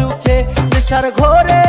সুখে নেশার ঘরে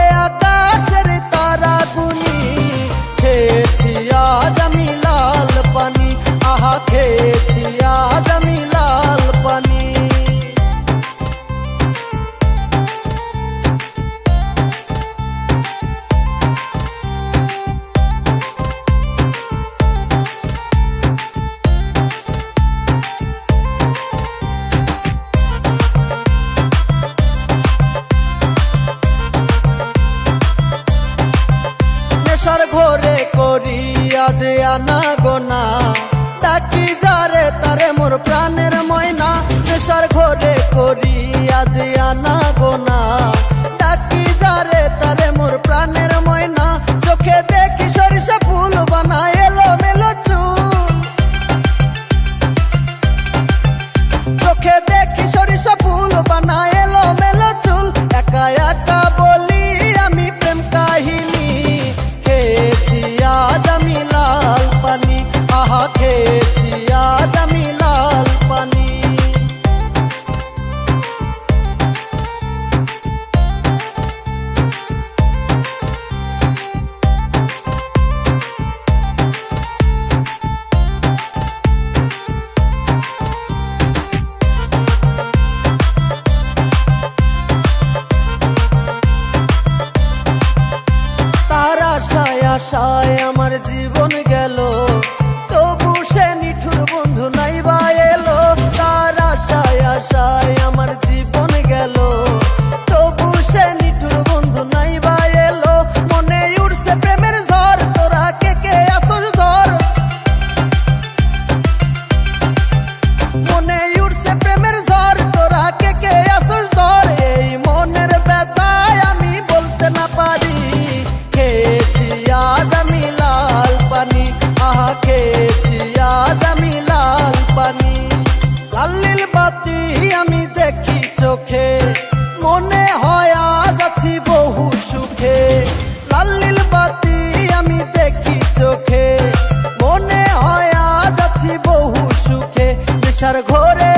আনা গোনা ডাকি যারে তারে মোর প্রাণের ময়না। নেশার ঘরে করি আশায় আমার জীবন গেল। চোখে। মনে হয় আজ আছি বহু সুখে। লাল বাতি আমি দেখি চোখে। মনে হয় আজ আছি বহু সুখে। নেশার ঘরে